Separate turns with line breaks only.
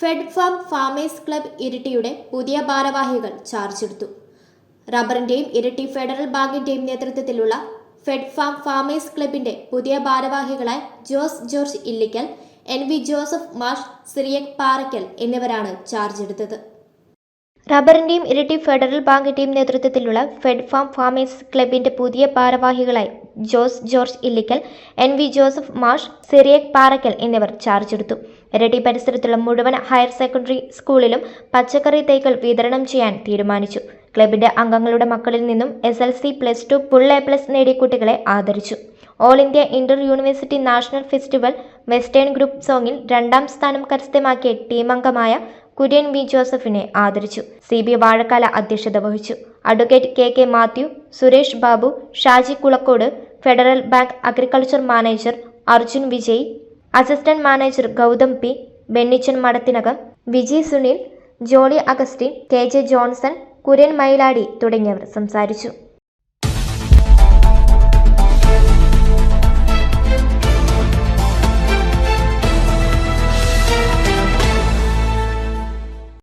Fed farm farmers club ഇരട്ടിയുടെ പുതിയ ഭാരവാഹികൾ ചാർജ് എടുത്തു. റബ്ബറിന്റെയും ഇരട്ടി ഫെഡറൽ ബാങ്കിന്റെയും നേതൃത്വത്തിലുള്ള ഫെഡ് ഫാം ഫാമേഴ്സ് ക്ലബിന്റെ പുതിയ ഭാരവാഹികളായി Jose George Illikkal N V Joseph മാഷ് സിറിയക് പാറയ്ക്കൽ എന്നിവരാണ് ചാർജ് എടുത്തത്.
റബ്ബറിന്റെയും ഇരട്ടി ഫെഡറൽ ബാങ്കിന്റെയും നേതൃത്വത്തിലുള്ള ഫെഡ് ഫാം ഫാമേഴ്സ് ക്ലബിന്റെ പുതിയ ഭാരവാഹികളായി Jose George Illikkal N V Joseph മാഷ് സിറിയക് പാറയ്ക്കൽ എന്നിവർ ചാർജ് എടുത്തു. ഇരട്ടി പരിസരത്തുള്ള മുഴുവൻ ഹയർ സെക്കൻഡറി സ്കൂളിലും പച്ചക്കറി തൈകൾ വിതരണം ചെയ്യാൻ തീരുമാനിച്ചു. ക്ലബിന്റെ അംഗങ്ങളുടെ മക്കളിൽ നിന്നും S L C plus two full A plus നേടിയ കുട്ടികളെ ആദരിച്ചു. All India inter university national festival western group സോങ്ങിൽ രണ്ടാം സ്ഥാനം കരസ്ഥമാക്കിയ ടീമംഗമായ കുര്യൻ വി ജോസഫിനെ ആദരിച്ചു. സി ബി വാഴക്കാല അധ്യക്ഷത വഹിച്ചു. Advocate K K Mathew Suresh Babu Shaji Kulakkode Federal Bank agriculture manager Arjun Vijay assistant manager Gautham P Bennichan Madathinakam Viji Sunil Jolly Augustine K J Johnson Kurian Myladi തുടങ്ങിയവർ സംസാരിച്ചു.